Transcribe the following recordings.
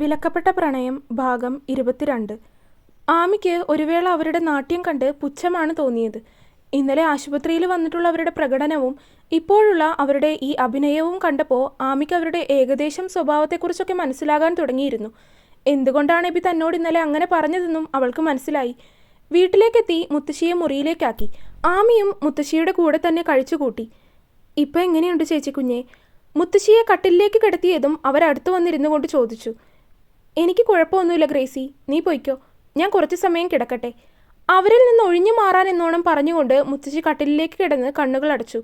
വിലക്കപ്പെട്ട പ്രണയം ഭാഗം ഇരുപത്തിരണ്ട്. ആമിക്ക് ഒരു വേള അവരുടെ നാട്യം കണ്ട് പുച്ഛമാണ് തോന്നിയത്. ഇന്നലെ ആശുപത്രിയിൽ വന്നിട്ടുള്ള അവരുടെ പ്രകടനവും ഇപ്പോഴുള്ള അവരുടെ ഈ അഭിനയവും കണ്ടപ്പോൾ ആമിക്ക് അവരുടെ ഏകദേശം സ്വഭാവത്തെക്കുറിച്ചൊക്കെ മനസ്സിലാകാൻ തുടങ്ങിയിരുന്നു. എന്തുകൊണ്ടാണ് എബി തന്നോട് ഇന്നലെ അങ്ങനെ പറഞ്ഞതെന്നും അവൾക്ക് മനസ്സിലായി. വീട്ടിലേക്കെത്തി മുത്തശ്ശിയെ മുറിയിലേക്കാക്കി. ആമിയും മുത്തശ്ശിയുടെ കൂടെ തന്നെ കഴിച്ചുകൂട്ടി. ഇപ്പം എങ്ങനെയുണ്ട് ചേച്ചി കുഞ്ഞെ മുത്തശ്ശിയെ കട്ടിലേക്ക് കിടത്തിയതും അവരടുത്ത് വന്നിരുന്നു കൊണ്ട് ചോദിച്ചു. എനിക്ക് കുഴപ്പമൊന്നുമില്ല ഗ്രേസി. നീ പോയിക്കോ. ഞാൻ കുറച്ച് സമയം കിടക്കട്ടെ. അവരിൽ നിന്ന് ഒഴിഞ്ഞു മാറാൻ എന്നോണം പറഞ്ഞുകൊണ്ട് മുത്തശ്ശി കട്ടിലിലേക്ക് കിടന്ന് കണ്ണുകൾ അടച്ചു.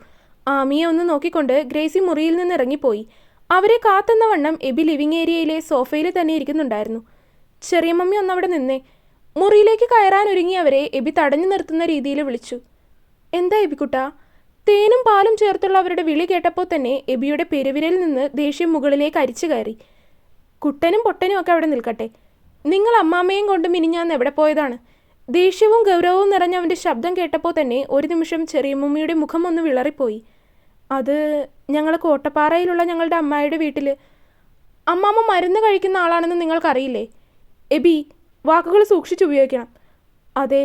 ആമിയെ ഒന്ന് നോക്കിക്കൊണ്ട് ഗ്രേസി മുറിയിൽ നിന്ന് ഇറങ്ങിപ്പോയി. അവരെ കാത്തുന്ന വണ്ണം എബി ലിവിംഗ് ഏരിയയിലെ സോഫയിൽ തന്നെ ഇരിക്കുന്നുണ്ടായിരുന്നു. ചെറിയ മമ്മി ഒന്നവിടെ നിന്നേ. മുറിയിലേക്ക് കയറാൻ ഒരുങ്ങിയവരെ എബി തടഞ്ഞു നിർത്തുന്ന രീതിയിൽ വിളിച്ചു. എന്താ എബിക്കുട്ടാ? തേനും പാലും ചേർത്തുള്ള അവരുടെ വിളി കേട്ടപ്പോൾ തന്നെ എബിയുടെ പെരുവിരൽ നിന്ന് ദേഷ്യം മുകളിലേക്ക് അരിച്ചു കയറി. കുട്ടനും പൊട്ടനും ഒക്കെ അവിടെ നിൽക്കട്ടെ. നിങ്ങൾ അമ്മാമ്മയും കൊണ്ട് മിനിഞ്ഞാന്ന് എവിടെ പോയതാണ്? ദേഷ്യവും ഗൗരവവും നിറഞ്ഞ അവന്റെ ശബ്ദം കേട്ടപ്പോൾ തന്നെ ഒരു നിമിഷം ചെറിയമ്മൂമ്മയുടെ മുഖം ഒന്ന് വിളറിപ്പോയി. അത് ഞങ്ങൾ കോട്ടപ്പാറയിലുള്ള ഞങ്ങളുടെ അമ്മായിയുടെ വീട്ടിൽ അമ്മാമ്മ മരുന്ന് കഴിക്കുന്ന ആളാണെന്ന് നിങ്ങൾക്കറിയില്ലേ? എബി വാക്കുകൾ സൂക്ഷിച്ചുപയോഗിക്കണം അതെ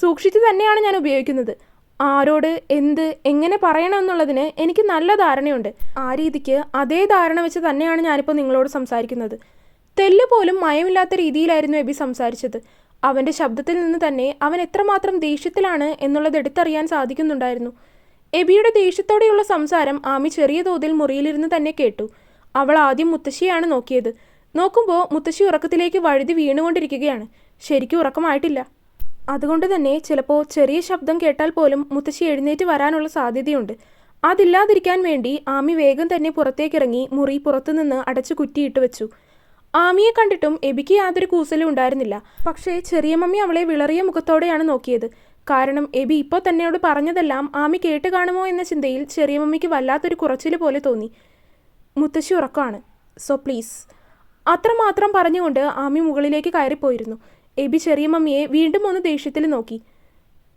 സൂക്ഷിച്ച് തന്നെയാണ് ഞാൻ ഉപയോഗിക്കുന്നത്. ആരോട് എന്ത് എങ്ങനെ പറയണം എന്നുള്ളതിന് എനിക്ക് നല്ല ധാരണയുണ്ട്. ആ രീതിക്ക് അതേ ധാരണ വെച്ച് തന്നെയാണ് ഞാനിപ്പോൾ നിങ്ങളോട് സംസാരിക്കുന്നത്. തെല്ല് പോലും മയമില്ലാത്ത രീതിയിലായിരുന്നു എബി സംസാരിച്ചത്. അവന്റെ ശബ്ദത്തിൽ നിന്ന് തന്നെ അവൻ എത്രമാത്രം ദേഷ്യത്തിലാണ് എന്നുള്ളത് എടുത്തറിയാൻ സാധിക്കുന്നുണ്ടായിരുന്നു. എബിയുടെ ദേഷ്യത്തോടെയുള്ള സംസാരം ആമി ചെറിയ തോതിൽ മുറിയിലിരുന്ന് തന്നെ കേട്ടു. അവൾ ആദ്യം മുത്തശ്ശിയാണ് നോക്കിയത്. നോക്കുമ്പോൾ മുത്തശ്ശി ഉറക്കത്തിലേക്ക് വഴുതി വീണുകൊണ്ടിരിക്കുകയാണ്. ശരിക്കും ഉറക്കമായിട്ടില്ല. അതുകൊണ്ട് തന്നെ ചിലപ്പോൾ ചെറിയ ശബ്ദം കേട്ടാൽ പോലും മുത്തശ്ശി എഴുന്നേറ്റ് വരാനുള്ള സാധ്യതയുണ്ട്. അതില്ലാതിരിക്കാൻ വേണ്ടി ആമി വേഗം തന്നെ പുറത്തേക്കിറങ്ങി മുറി പുറത്തുനിന്ന് അടച്ചു കുറ്റിയിട്ട് വെച്ചു. ആമിയെ കണ്ടിട്ടും എബിക്ക് യാതൊരു കൂസലും ഉണ്ടായിരുന്നില്ല. പക്ഷേ ചെറിയ മമ്മി അവളെ വിളറിയ മുഖത്തോടെയാണ് നോക്കിയത്. കാരണം എബി ഇപ്പോൾ തന്നെയോട് പറഞ്ഞതെല്ലാം ആമി കേട്ട് കാണുമോ എന്ന ചിന്തയിൽ ചെറിയ മമ്മിക്ക് വല്ലാത്തൊരു കുറച്ചിൽ പോലെ തോന്നി. മുത്തശ്ശി ഉറക്കമാണ് സോ പ്ലീസ്. അത്രമാത്രം പറഞ്ഞുകൊണ്ട് ആമി മുകളിലേക്ക് കയറിപ്പോയിരുന്നു. എബി ചെറിയ മമ്മിയെ വീണ്ടും ഒന്ന് ദേഷ്യത്തിൽ നോക്കി.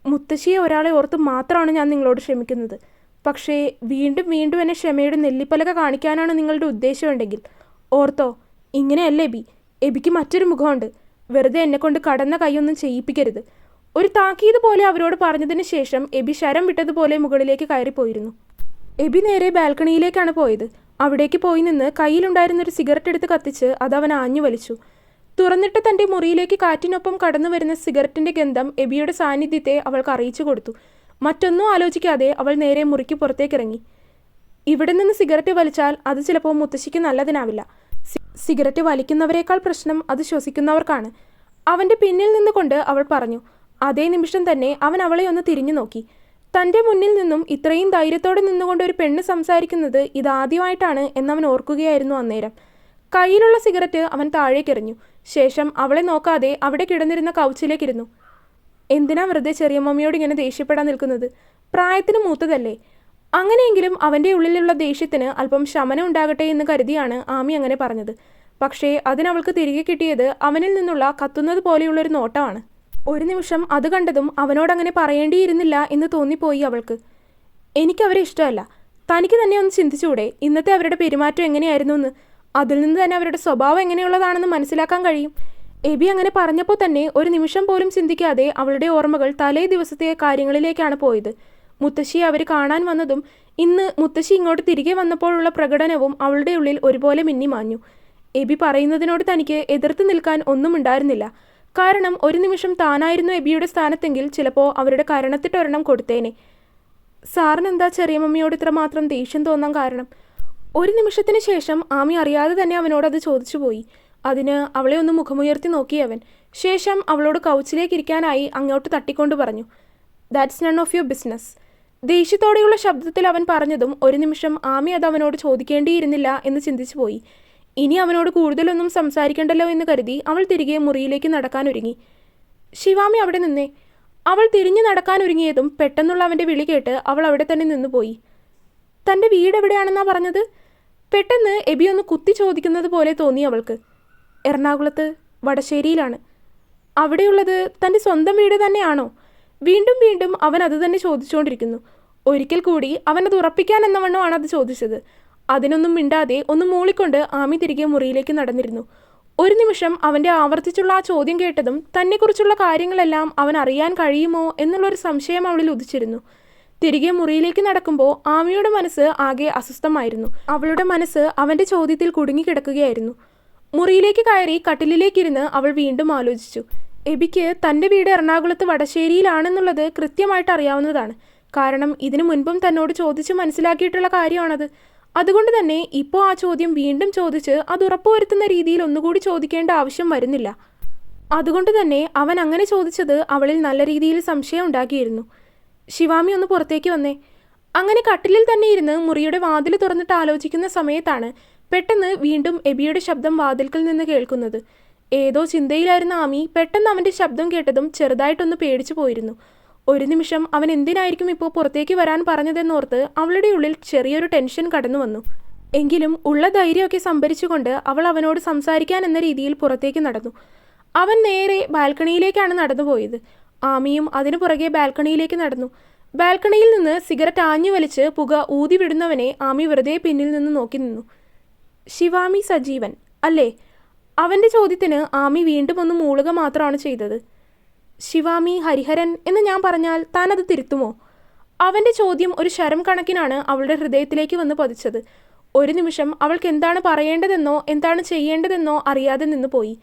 മുത്തശ്ശിയെ ഒരാളെ ഓർത്ത് മാത്രമാണ് ഞാൻ നിങ്ങളോട് ക്ഷമിക്കുന്നത്. പക്ഷേ വീണ്ടും വീണ്ടും എന്നെ ക്ഷമയുടെ നെല്ലിപ്പലക കാണിക്കാനാണ് നിങ്ങളുടെ ഉദ്ദേശമുണ്ടെങ്കിൽ. ഓർത്തോ ഇങ്ങനെയല്ല എബി? എബിക്ക് മറ്റൊരു മുഖമുണ്ട്. വെറുതെ എന്നെക്കൊണ്ട് കടന്ന കൈയൊന്നും ചെയ്യിപ്പിക്കരുത്. ഒരു താക്കീത് പോലെ അവരോട് പറഞ്ഞതിന് ശേഷം എബി ശരം വിട്ടതുപോലെ മുകളിലേക്ക് കയറിപ്പോയിരുന്നു. എബി നേരെ ബാൽക്കണിയിലേക്കാണ് പോയത്. അവിടേക്ക് പോയി നിന്ന് കയ്യിലുണ്ടായിരുന്ന ഒരു സിഗരറ്റ് എടുത്ത് കത്തിച്ച് അത് അവൻ ആഞ്ഞു വലിച്ചു. തുറന്നിട്ട തന്റെ മുറിയിലേക്ക് കാറ്റിനൊപ്പം കടന്നു വരുന്ന സിഗരറ്റിന്റെ ഗന്ധം എബിയുടെ സാന്നിധ്യത്തെ അവൾക്ക് അറിയിച്ചു കൊടുത്തു. മറ്റൊന്നും ആലോചിക്കാതെ അവൾ നേരെ മുറിക്ക് പുറത്തേക്കിറങ്ങി ഇവിടെ നിന്ന് സിഗരറ്റ് വലിച്ചാൽ അത് ചിലപ്പോൾ മുത്തശ്ശിക്ക് നല്ലതിനാവില്ല. സിഗരറ്റ് വലിക്കുന്നവരെക്കാൾ പ്രശ്നം അത് ശ്വസിക്കുന്നവർക്കാണ്. അവന്റെ പിന്നിൽ നിന്നുകൊണ്ട് അവൾ പറഞ്ഞു അതേ നിമിഷം തന്നെ അവൻ അവളെ ഒന്ന് തിരിഞ്ഞു നോക്കി. തന്റെ മുന്നിൽ നിന്നും ഇത്രയും ധൈര്യത്തോടെ നിന്നുകൊണ്ട് ഒരു പെണ്ണ് സംസാരിക്കുന്നത് ഇതാദ്യമായിട്ടാണ് എന്നവൻ ഓർക്കുകയായിരുന്നു അന്നേരം. കയ്യിലുള്ള സിഗരറ്റ് അവൻ താഴേക്കെറിഞ്ഞു ശേഷം അവളെ നോക്കാതെ അവിടെ കിടന്നിരുന്ന കൗച്ചിലേക്കിരുന്നു എന്തിനാ വെറുതെ ചെറിയ മമ്മിയോട് ഇങ്ങനെ ദേഷ്യപ്പെടാൻ നിൽക്കുന്നത്? പ്രായത്തിന് മൂത്തതല്ലേ. അങ്ങനെയെങ്കിലും അവന്റെ ഉള്ളിലുള്ള ദേഷ്യത്തിന് അല്പം ശമനം ഉണ്ടാകട്ടെ എന്ന് കരുതിയാണ് ആമി അങ്ങനെ പറഞ്ഞത്. പക്ഷേ അതിനവൾക്ക് തിരികെ കിട്ടിയത് അവനിൽ നിന്നുള്ള കത്തുന്നത് പോലെയുള്ളൊരു നോട്ടമാണ്. ഒരു നിമിഷം അത് കണ്ടതും അവനോടങ്ങനെ പറയേണ്ടിയിരുന്നില്ല എന്ന് തോന്നിപ്പോയി അവൾക്ക്. എനിക്കവരെ ഇഷ്ടമല്ല. തനിക്ക് തന്നെ ഒന്ന് ചിന്തിച്ചുകൂടെ? ഇന്നത്തെ അവരുടെ പെരുമാറ്റം എങ്ങനെയായിരുന്നു എന്ന് അതിൽ നിന്ന് തന്നെ അവരുടെ സ്വഭാവം എങ്ങനെയുള്ളതാണെന്ന് മനസ്സിലാക്കാൻ കഴിയും. എബി അങ്ങനെ പറഞ്ഞപ്പോൾ തന്നെ ഒരു നിമിഷം പോലും ചിന്തിക്കാതെ അവളുടെ ഓർമ്മകൾ തലേ ദിവസത്തെ കാര്യങ്ങളിലേക്കാണ് പോയത്. മുത്തശ്ശിയെ അവർ കാണാൻ വന്നതും ഇന്ന് മുത്തശ്ശി ഇങ്ങോട്ട് തിരികെ വന്നപ്പോഴുള്ള പ്രകടനവും അവളുടെ ഉള്ളിൽ ഒരുപോലെ മിന്നി മാഞ്ഞു. എബി പറയുന്നതിനോട് തനിക്ക് എതിർത്ത് നിൽക്കാൻ ഒന്നും ഉണ്ടായിരുന്നില്ല. കാരണം ഒരു നിമിഷം താനായിരുന്നു എബിയുടെ സ്ഥാനത്തെങ്കിൽ ചിലപ്പോൾ അവരുടെ കരണത്തിട്ടൊരെണ്ണം കൊടുത്തേനെ. സാറിനെന്താ ചെറിയ മമ്മിയോട് ഇത്രമാത്രം ദേഷ്യം തോന്നാൻ കാരണം? ഒരു നിമിഷത്തിന് ശേഷം ആമി അറിയാതെ തന്നെ അവനോട് അത് ചോദിച്ചു പോയി. അതിന് അവളെ ഒന്ന് മുഖമുയർത്തി നോക്കി അവൻ. ശേഷം അവളോട് കൗച്ചിലേക്ക് ഇരിക്കാനായി അങ്ങോട്ട് തട്ടിക്കൊണ്ട് പറഞ്ഞു that's none of your business ദേഷ്യത്തോടെയുള്ള ശബ്ദത്തിൽ അവൻ പറഞ്ഞതും ഒരു നിമിഷം ആമി അത് അവനോട് ചോദിക്കേണ്ടിയിരുന്നില്ല എന്ന് ചിന്തിച്ചു പോയി. ഇനി അവനോട് കൂടുതലൊന്നും സംസാരിക്കണ്ടല്ലോ എന്ന് കരുതി അവൾ തിരികെ മുറിയിലേക്ക് നടക്കാൻ ഒരുങ്ങി. ശിവാമി അവിടെ നിന്നേ. അവൾ തിരിഞ്ഞു നടക്കാൻ ഒരുങ്ങിയതും പെട്ടെന്നുള്ള അവന്റെ വിളി കേട്ട് അവൾ അവിടെ തന്നെ നിന്നുപോയി. തന്റെ വീട് എവിടെയാണെന്നാ പറഞ്ഞത്? പെട്ടെന്ന് എബി ഒന്ന് കുത്തി ചോദിക്കുന്നത് പോലെ തോന്നി അവൾക്ക്. എറണാകുളത്ത് വടശ്ശേരിയിലാണ്. അവിടെയുള്ളത് തന്റെ സ്വന്തം വീട് തന്നെയാണോ? വീണ്ടും വീണ്ടും അവൻ അത് തന്നെ ചോദിച്ചുകൊണ്ടിരിക്കുന്നു ഒരിക്കൽ കൂടി അവൻ അത് ഉറപ്പിക്കാൻ എന്നവണ്ണമാണ് അത് ചോദിച്ചത്. അതിനൊന്നും മിണ്ടാതെ ഒന്ന് മൂളിക്കൊണ്ട് ആമി തിരികെ മുറിയിലേക്ക് നടന്നിരുന്നു. ഒരു നിമിഷം അവന്റെ ആവർത്തിച്ചുള്ള ആ ചോദ്യം കേട്ടതും തന്നെക്കുറിച്ചുള്ള കാര്യങ്ങളെല്ലാം അവൻ അറിയാൻ കഴിയുമോ എന്നുള്ളൊരു സംശയം അവളിൽ ഉദിച്ചിരുന്നു. തിരികെ മുറിയിലേക്ക് നടക്കുമ്പോൾ ആമിയുടെ മനസ്സ് ആകെ അസ്വസ്ഥമായിരുന്നു. അവളുടെ മനസ്സ് അവന്റെ ചോദ്യത്തിൽ കുടുങ്ങിക്കിടക്കുകയായിരുന്നു മുറിയിലേക്ക് കയറി കട്ടിലിലേക്കിരുന്ന് അവൾ വീണ്ടും ആലോചിച്ചു. എബിക്ക് തന്റെ വീട് എറണാകുളത്ത് വടശ്ശേരിയിലാണെന്നുള്ളത് കൃത്യമായിട്ട് അറിയാവുന്നതാണ്. കാരണം ഇതിനു മുൻപും തന്നോട് ചോദിച്ച് മനസ്സിലാക്കിയിട്ടുള്ള കാര്യമാണത്. അതുകൊണ്ട് തന്നെ ഇപ്പോൾ ആ ചോദ്യം വീണ്ടും ചോദിച്ച് അത് ഉറപ്പുവരുത്തുന്ന രീതിയിൽ ഒന്നുകൂടി ചോദിക്കേണ്ട ആവശ്യം വരുന്നില്ല. അതുകൊണ്ട് തന്നെ അവൻ അങ്ങനെ ചോദിച്ചത് അവളിൽ നല്ല രീതിയിൽ സംശയം ഉണ്ടാക്കിയിരുന്നു. ശിവാമി ഒന്ന് പുറത്തേക്ക് വന്നേ. അങ്ങനെ കട്ടിലിൽ തന്നെ ഇരുന്ന് മുറിയുടെ വാതിൽ തുറന്നിട്ട് ആലോചിക്കുന്ന സമയത്താണ് പെട്ടെന്ന് വീണ്ടും എബിയുടെ ശബ്ദം വാതിൽക്കൽ നിന്ന് കേൾക്കുന്നത്. ഏതോ ചിന്തയിലായിരുന്ന ആമി പെട്ടെന്ന് അവന്റെ ശബ്ദം കേട്ടതും ചെറുതായിട്ടൊന്ന് പേടിച്ചു പോയിരുന്നു. ഒരു നിമിഷം അവൻ എന്തിനായിരിക്കും ഇപ്പോൾ പുറത്തേക്ക് വരാൻ പറഞ്ഞതെന്നോർത്ത് അവളുടെ ഉള്ളിൽ ചെറിയൊരു ടെൻഷൻ കടന്നു വന്നു. എങ്കിലും ഉള്ള ധൈര്യമൊക്കെ സംഭരിച്ചുകൊണ്ട് അവൾ അവനോട് സംസാരിക്കാൻ എന്ന രീതിയിൽ പുറത്തേക്ക് നടന്നു. അവൻ നേരെ ബാൽക്കണിയിലേക്കാണ് നടന്നുപോയത്. ആമിയും അതിനു പുറകെ ബാൽക്കണിയിലേക്ക് നടന്നു. ബാൽക്കണിയിൽ നിന്ന് സിഗരറ്റ് ആഞ്ഞു വലിച്ച് പുക ഊതി വിടുന്നവനെ ആമി വെറുതെ പിന്നിൽ നിന്ന് നോക്കി നിന്നു. ശിവാമി സജീവൻ അല്ലേ? അവന്റെ ചോദ്യത്തിന് ആമി വീണ്ടും ഒന്ന് മൂളുക മാത്രമാണ് ചെയ്തത്. ശിവാമി ഹരിഹരൻ എന്ന് ഞാൻ പറഞ്ഞാൽ താൻ അത് തിരുത്തുമോ? അവന്റെ ചോദ്യം ഒരു ശരം കണക്കിനാണ് അവളുടെ ഹൃദയത്തിലേക്ക് വന്ന് പതിച്ചത്. ഒരു നിമിഷം അവൾക്ക് എന്താണ് പറയേണ്ടതെന്നോ എന്താണ് ചെയ്യേണ്ടതെന്നോ അറിയാതെ നിന്ന് പോയി.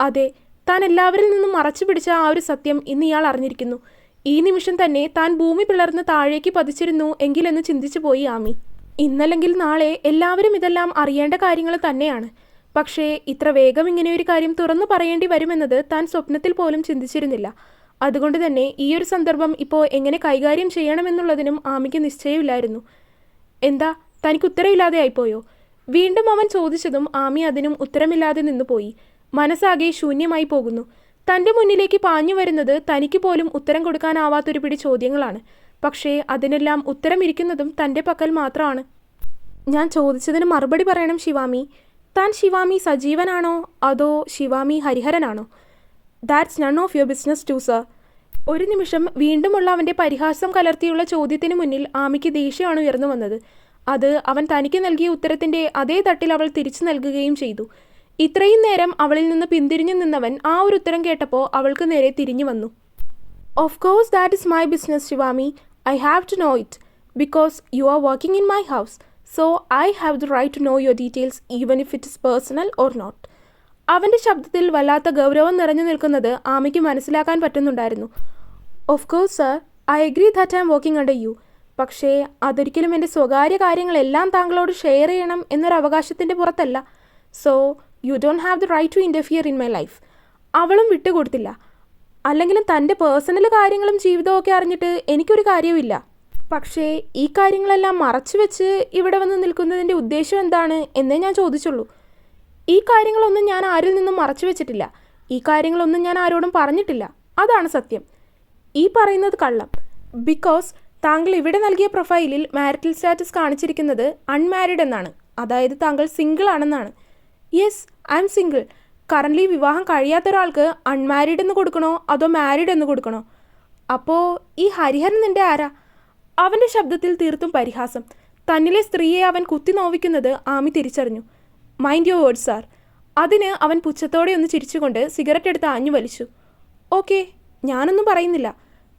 അതെ താൻ എല്ലാവരിൽ നിന്നും മറച്ചു പിടിച്ച ആ ഒരു സത്യം ഇന്ന് ഇയാൾ അറിഞ്ഞിരിക്കുന്നു. ഈ നിമിഷം തന്നെ താൻ ഭൂമി പിളർന്ന് താഴേക്ക് പതിച്ചിരുന്നു എങ്കിലെന്ന് ചിന്തിച്ചു പോയി ആമി. ഇന്നല്ലെങ്കിൽ നാളെ എല്ലാവരും ഇതെല്ലാം അറിയേണ്ട കാര്യങ്ങൾ തന്നെയാണ്. പക്ഷേ ഇത്ര വേഗം ഇങ്ങനെ ഒരു കാര്യം തുറന്നു പറയേണ്ടി വരുമെന്നത് താൻ സ്വപ്നത്തിൽ പോലും ചിന്തിച്ചിരുന്നില്ല. അതുകൊണ്ട് തന്നെ ഈ ഒരു സന്ദർഭം ഇപ്പോൾ എങ്ങനെ കൈകാര്യം ചെയ്യണമെന്നുള്ളതിനും ആമിക്ക് നിശ്ചയമില്ലായിരുന്നു. എന്താ തനിക്ക് ഉത്തരവില്ലാതെ ആയിപ്പോയോ വീണ്ടും അവൻ ചോദിച്ചതും ആമി അതിനും ഉത്തരമില്ലാതെ നിന്നുപോയി. മനസ്സാകെ ശൂന്യമായി പോകുന്നു. തന്റെ മുന്നിലേക്ക് പാഞ്ഞു വരുന്നത് തനിക്ക് പോലും ഉത്തരം കൊടുക്കാനാവാത്തൊരു പിടി ചോദ്യങ്ങളാണ്. പക്ഷേ അതിനെല്ലാം ഉത്തരം ഇരിക്കുന്നതും തന്റെ പക്കൽ മാത്രമാണ്. ഞാൻ ചോദിച്ചതിന് മറുപടി പറയണം ശിവാമി. താൻ ശിവാമി സജീവനാണോ? അതോ Shivami ഹരിഹരനാണോ? That's none of your business too sir. ഒരു നിമിഷം വീണ്ടുമുള്ള അവന്റെ പരിഹാസം കലർത്തിയുള്ള ചോദ്യത്തിന് മുന്നിൽ ആമിക്ക് ദേഷ്യമാണ് ഉയർന്നു വന്നത്. അത് അവൻ തനിക്ക് നൽകിയ ഉത്തരത്തിന്റെ അതേ തട്ടിൽ അവൾ തിരിച്ചു നൽകുകയും ചെയ്തു. ഇത്രയും നേരം അവളിൽ നിന്ന് പിന്തിരിഞ്ഞു നിന്നവൻ ആ ഒരു ഉത്തരം കേട്ടപ്പോൾ അവൾക്ക് നേരെ തിരിഞ്ഞു വന്നു. Of course that is my business Shivami I have to know it because you are working in my house so I have the right to know your details even if it is personal or not അവന്റെ ശബ്ദത്തിൽ വല്ലാത്ത ഗൗരവം നിറഞ്ഞു നിൽക്കുന്നത് ആമയ്ക്ക് മനസ്സിലാക്കാൻ പറ്റുന്നുണ്ടായിരുന്നു. Of course sir I agree that I am working under you പക്ഷേ അതൊരിക്കലും എന്റെ സ്വകാര്യ കാര്യങ്ങളെല്ലാം താങ്കളോട് ഷെയർ ചെയ്യണം എന്നൊരു അവകാശത്തിന്റെ പുറത്തല്ല. So you don't have the right to interfere in my life അവളും വിട്ടുകൊടുത്തില്ല അല്ലെങ്കിലും തന്റെ പേഴ്സണൽ കാര്യങ്ങളും ജീവിതവും ഒക്കെ അറിഞ്ഞിട്ട് എനിക്കൊരു കാര്യവുമില്ല പക്ഷേ ഈ കാര്യങ്ങളെല്ലാം മറച്ചു വെച്ച് ഇവിടെ വന്ന് നിൽക്കുന്നതിന്റെ ഉദ്ദേശം എന്താണ് എന്നേ ഞാൻ ചോദിച്ചുള്ളൂ. ഈ കാര്യങ്ങളൊന്നും ഞാൻ ആരിൽ നിന്നും മറച്ചു വെച്ചിട്ടില്ല. ഈ കാര്യങ്ങളൊന്നും ഞാൻ ആരോടും പറഞ്ഞിട്ടില്ല. അതാണ് സത്യം. ഈ പറയുന്നത് കള്ളം. ബിക്കോസ് താങ്കൾ ഇവിടെ നൽകിയ പ്രൊഫൈലിൽ മാരിറ്റൽ സ്റ്റാറ്റസ് കാണിച്ചിരിക്കുന്നത് അൺമാരിഡ് എന്നാണ്. അതായത് താങ്കൾ സിംഗിൾ ആണെന്നാണ്. Yes I am single currently വിവാഹം കഴിയാത്ത ഒരാൾക്ക് അൺമാരിഡ് എന്ന് കൊടുക്കണോ അതോ മാരിഡ് എന്ന് കൊടുക്കണോ? അപ്പോൾ ഈ ഹരിഹരൻ നിന്റെ ആരാ? അവന്റെ ശബ്ദത്തിൽ തീർത്തും പരിഹാസം. തന്നിലെ സ്ത്രീയെ അവൻ കുത്തി നോവിക്കുന്നത് ആമി തിരിച്ചറിഞ്ഞു. മൈൻഡ് യുവർ വേർഡ്സ് സാർ അതിന് അവൻ പുച്ഛത്തോടെ ഒന്ന് ചിരിച്ചുകൊണ്ട് സിഗരറ്റ് എടുത്ത് ആഞ്ഞു വലിച്ചു. ഓക്കെ ഞാനൊന്നും പറയുന്നില്ല.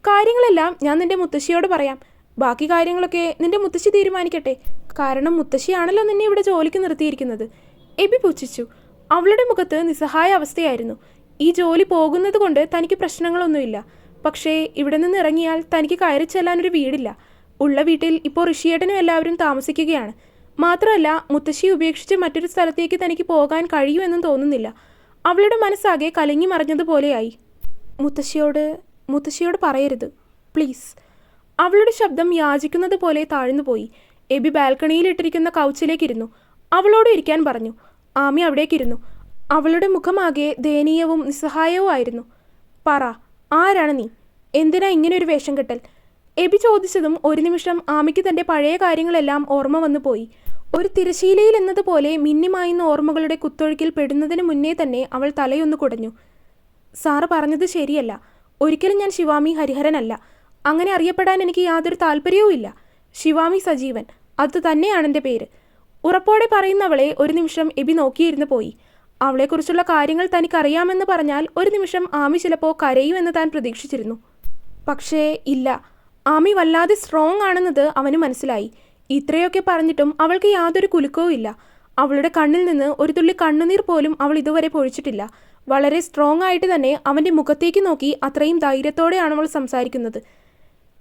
കാര്യങ്ങളെല്ലാം ഞാൻ നിന്റെ മുത്തശ്ശിയോട് പറയാം. ബാക്കി കാര്യങ്ങളൊക്കെ നിന്റെ മുത്തശ്ശി തീരുമാനിക്കട്ടെ. കാരണം മുത്തശ്ശിയാണല്ലോ നിന്നെ ഇവിടെ ജോലിക്ക് നിർത്തിയിരിക്കുന്നത്. എബി പുച്ഛിച്ചു. അവളുടെ മുഖത്ത് നിസ്സഹായ അവസ്ഥയായിരുന്നു. ഈ ജോലി പോകുന്നത് കൊണ്ട് തനിക്ക് പ്രശ്നങ്ങളൊന്നുമില്ല. പക്ഷേ ഇവിടെ നിന്ന് ഇറങ്ങിയാൽ തനിക്ക് കയറി ചെല്ലാൻ ഒരു വീടില്ല. ഉള്ള വീട്ടിൽ ഇപ്പോൾ ഋഷിയേട്ടനും എല്ലാവരും താമസിക്കുകയാണ്. മാത്രമല്ല മുത്തശ്ശി ഉപേക്ഷിച്ച് മറ്റൊരു സ്ഥലത്തേക്ക് തനിക്ക് പോകാൻ കഴിയുമെന്നും തോന്നുന്നില്ല. അവളുടെ മനസ്സാകെ കലങ്ങി മറിഞ്ഞതുപോലെയായി. മുത്തശ്ശിയോട് മുത്തശ്ശിയോട് പറയരുത്. പ്ലീസ്. അവളുടെ ശബ്ദം യാചിക്കുന്നത് പോലെ താഴ്ന്നുപോയി. എബി ബാൽക്കണിയിൽ ബാൽക്കണിയിലിട്ടിരിക്കുന്ന കൗച്ചിലേക്കിരുന്നു. അവളോട് ഇരിക്കാൻ പറഞ്ഞു. ആമി അവിടേക്കിരുന്നു അവളുടെ മുഖമാകെ ദയനീയവും നിസ്സഹായവും ആയിരുന്നു. പറ ആരാണ് നീ? എന്തിനാ ഇങ്ങനെ ഒരു വേഷം കെട്ടൽ? എബി ചോദിച്ചതും ഒരു നിമിഷം ആമിക്ക് തന്റെ പഴയ കാര്യങ്ങളെല്ലാം ഓർമ്മ വന്നു പോയി. ഒരു തിരശീലയിൽ എന്നതുപോലെ മിന്നിമായുന്ന ഓർമ്മകളുടെ കുത്തൊഴുക്കിൽ പെടുന്നതിന് മുന്നേ തന്നെ അവൾ തലയൊന്ന് കുടഞ്ഞു. സാറ് പറഞ്ഞത് ശരിയല്ല. ഒരിക്കലും ഞാൻ ശിവാമി ഹരിഹരനല്ല. അങ്ങനെ അറിയപ്പെടാൻ എനിക്ക് യാതൊരു താല്പര്യവുമില്ല. ശിവാമി സജീവൻ. അത് തന്നെയാണ് എന്റെ പേര്. ഉറപ്പോടെ പറയുന്നവളെ ഒരു നിമിഷം എബി നോക്കിയിരുന്നു പോയി. അവളെക്കുറിച്ചുള്ള കാര്യങ്ങൾ തനിക്കറിയാമെന്ന് പറഞ്ഞാൽ ഒരു നിമിഷം ആമി ചിലപ്പോൾ കരയുമെന്ന് താൻ പ്രതീക്ഷിച്ചിരുന്നു. പക്ഷേ ഇല്ല. ആമി വല്ലാതെ സ്ട്രോങ് ആണെന്നത് അവന് മനസ്സിലായി. ഇത്രയൊക്കെ പറഞ്ഞിട്ടും അവൾക്ക് യാതൊരു കുലുക്കവും ഇല്ല. അവളുടെ കണ്ണിൽ നിന്ന് ഒരു തുള്ളി കണ്ണുനീർ പോലും അവൾ ഇതുവരെ പൊഴിച്ചിട്ടില്ല. വളരെ സ്ട്രോങ് ആയിട്ട് തന്നെ അവന്റെ മുഖത്തേക്ക് നോക്കി അത്രയും ധൈര്യത്തോടെയാണ് അവൾ സംസാരിക്കുന്നത്.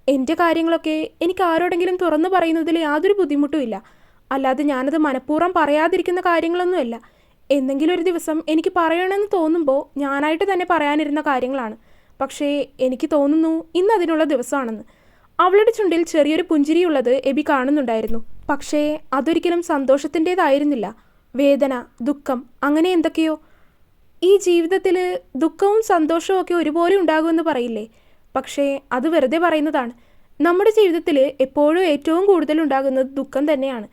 എന്റെ കാര്യങ്ങളൊക്കെ എനിക്ക് ആരോടെങ്കിലും തുറന്നു പറയുന്നതിൽ യാതൊരു ബുദ്ധിമുട്ടുമില്ല അല്ലാതെ ഞാനത് മനഃപൂർവം പറയാതിരിക്കുന്ന കാര്യങ്ങളൊന്നുമല്ല. എന്തെങ്കിലും ഒരു ദിവസം എനിക്ക് പറയണമെന്ന് തോന്നുമ്പോൾ ഞാനായിട്ട് തന്നെ പറയാനിരുന്ന കാര്യങ്ങളാണ്. പക്ഷേ എനിക്ക് തോന്നുന്നു ഇന്ന് അതിനുള്ള ദിവസമാണെന്ന്. അവളുടെ ചുണ്ടിൽ ചെറിയൊരു പുഞ്ചിരിയുള്ളത് എബി കാണുന്നുണ്ടായിരുന്നു. പക്ഷേ അതൊരിക്കലും സന്തോഷത്തിന്റേതായിരുന്നില്ല. വേദന ദുഃഖം അങ്ങനെ എന്തൊക്കെയോ. ഈ ജീവിതത്തിൽ ദുഃഖവും സന്തോഷവും ഒക്കെ ഒരുപോലെ ഉണ്ടാകുമെന്ന് പറയില്ലേ? പക്ഷേ അത് വെറുതെ പറയുന്നതാണ്. നമ്മുടെ ജീവിതത്തിൽ എപ്പോഴും ഏറ്റവും കൂടുതൽ ഉണ്ടാകുന്നത് ദുഃഖം തന്നെയാണ്.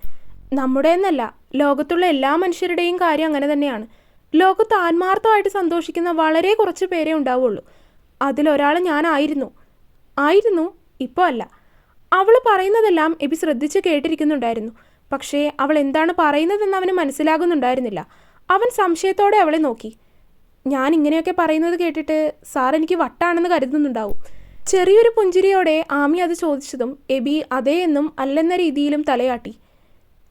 നമ്മുടെ എന്നല്ല ലോകത്തുള്ള എല്ലാ മനുഷ്യരുടെയും കാര്യം അങ്ങനെ തന്നെയാണ്. ലോകത്ത് ആത്മാർത്ഥമായിട്ട് സന്തോഷിക്കുന്ന വളരെ കുറച്ച് പേരേ ഉണ്ടാവുള്ളൂ. അതിലൊരാൾ ഞാനായിരുന്നു ആയിരുന്നു. ഇപ്പോൾ അല്ല. അവൾ പറയുന്നതെല്ലാം എബി ശ്രദ്ധിച്ച് കേട്ടിരിക്കുന്നുണ്ടായിരുന്നു. പക്ഷേ അവൾ എന്താണ് പറയുന്നതെന്ന് അവന് മനസ്സിലാകുന്നുണ്ടായിരുന്നില്ല. അവൻ സംശയത്തോടെ അവളെ നോക്കി. ഞാൻ ഇങ്ങനെയൊക്കെ പറയുന്നത് കേട്ടിട്ട് സാർ എനിക്ക് വട്ടാണെന്ന് കരുതുന്നുണ്ടാവും. ചെറിയൊരു പുഞ്ചിരിയോടെ ആമി അത് ചോദിച്ചതും എബി അതേ എന്നും അല്ലെന്ന രീതിയിലും തലയാട്ടി.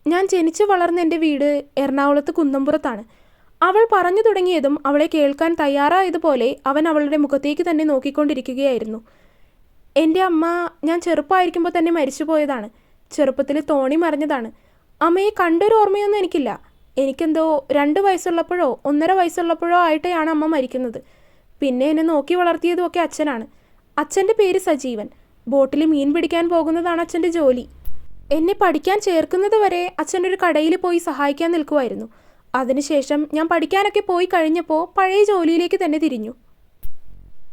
ഞാൻ ജനിച്ചു വളർന്ന എന്റെ വീട് എറണാകുളത്ത് കുന്നമ്പുറത്താണ് അവൾ പറഞ്ഞു തുടങ്ങിയതും അവളെ കേൾക്കാൻ തയ്യാറായതുപോലെ അവൻ അവളുടെ മുഖത്തേക്ക് തന്നെ നോക്കിക്കൊണ്ടിരിക്കുകയായിരുന്നു. എന്റെ അമ്മ ഞാൻ ചെറുപ്പമായിരിക്കുമ്പോൾ തന്നെ മരിച്ചു പോയതാണ് ചെറുപ്പത്തിൽ തോണി മറിഞ്ഞതാണ്. അമ്മയെ കണ്ടൊരു ഓർമ്മയൊന്നും എനിക്കില്ല. എനിക്കെന്തോ രണ്ട് വയസ്സുള്ളപ്പോഴോ ഒന്നര വയസ്സുള്ളപ്പോഴോ ആയിട്ടാണ് അമ്മ മരിക്കുന്നത്. പിന്നെ എന്നെ നോക്കി വളർത്തിയതുമൊക്കെ അച്ഛനാണ്. അച്ഛന്റെ പേര് സജീവൻ. ബോട്ടിൽ മീൻ പിടിക്കാൻ പോകുന്നതാണ് അച്ഛന്റെ ജോലി. എന്നെ പഠിക്കാൻ ചേർക്കുന്നത് വരെ അച്ഛൻ ഒരു കടയിൽ പോയി സഹായിക്കാൻ നിൽക്കുമായിരുന്നു അതിനുശേഷം ഞാൻ പഠിക്കാനൊക്കെ പോയി കഴിഞ്ഞപ്പോൾ പഴയ ജോലിയിലേക്ക് തന്നെ തിരിഞ്ഞു.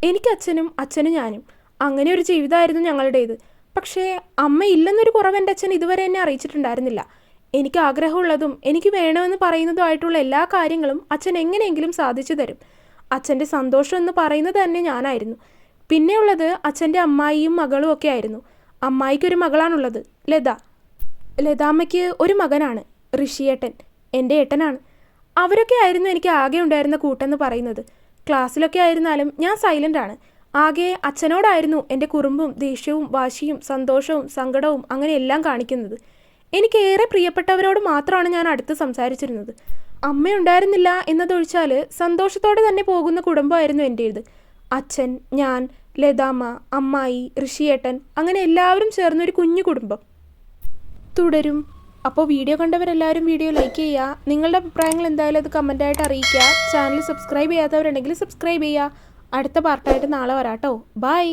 എനിക്ക് അച്ഛനും അച്ഛനും ഞാനും. അങ്ങനെ ഒരു ജീവിതമായിരുന്നു ഞങ്ങളുടേത്. പക്ഷേ അമ്മ ഇല്ലെന്നൊരു കുറവ് എന്റെ അച്ഛൻ ഇതുവരെ എന്നെ അറിയിച്ചിട്ടുണ്ടായിരുന്നില്ല. എനിക്ക് ആഗ്രഹമുള്ളതും എനിക്ക് വേണമെന്ന് പറയുന്നതുമായിട്ടുള്ള എല്ലാ കാര്യങ്ങളും അച്ഛൻ എങ്ങനെയെങ്കിലും സാധിച്ചു തരും. അച്ഛന്റെ സന്തോഷം എന്ന് പറയുന്നത് തന്നെ ഞാനായിരുന്നു. പിന്നെയുള്ളത് അച്ഛന്റെ അമ്മായിയും മകളും ഒക്കെ ആയിരുന്നു. അമ്മായിക്കൊരു മകളാണുള്ളത് ലത. ലതാമ്മയ്ക്ക് ഒരു മകനാണ് ഋഷിയേട്ടൻ. എന്റെ ഏട്ടനാണ്. അവരൊക്കെ ആയിരുന്നു എനിക്ക് ആകെ ഉണ്ടായിരുന്ന കൂട്ടെന്ന് പറയുന്നത്. ക്ലാസ്സിലൊക്കെ ആയിരുന്നാലും ഞാൻ സൈലന്റ് ആണ്. ആകെ അച്ഛനോടായിരുന്നു എന്റെ കുറുമ്പും ദേഷ്യവും വാശിയും സന്തോഷവും സങ്കടവും അങ്ങനെ എല്ലാം കാണിക്കുന്നത്. എനിക്ക് ഏറെ പ്രിയപ്പെട്ടവരോട് മാത്രമാണ് ഞാൻ അടുത്ത് സംസാരിച്ചിരുന്നത്. അമ്മയുണ്ടായിരുന്നില്ല എന്നതൊഴിച്ചാൽ സന്തോഷത്തോടെ തന്നെ പോകുന്ന കുടുംബമായിരുന്നു എന്റേത് അച്ഛൻ ഞാൻ ലതാമ്മ അമ്മായി ഋഷിയേട്ടൻ അങ്ങനെ എല്ലാവരും ചേർന്നൊരു കുഞ്ഞു കുടുംബം. തുടരും. അപ്പോൾ വീഡിയോ കണ്ടവരെല്ലാവരും വീഡിയോ ലൈക്ക് ചെയ്യുക നിങ്ങളുടെ അഭിപ്രായങ്ങൾ എന്തായാലും അത് കമന്റായിട്ട് അറിയിക്കുക ചാനൽ സബ്സ്ക്രൈബ് ചെയ്യാത്തവരുണ്ടെങ്കിൽ സബ്സ്ക്രൈബ് ചെയ്യുക അടുത്ത പാർട്ടായിട്ട് നാളെ വരാട്ടോ. ബൈ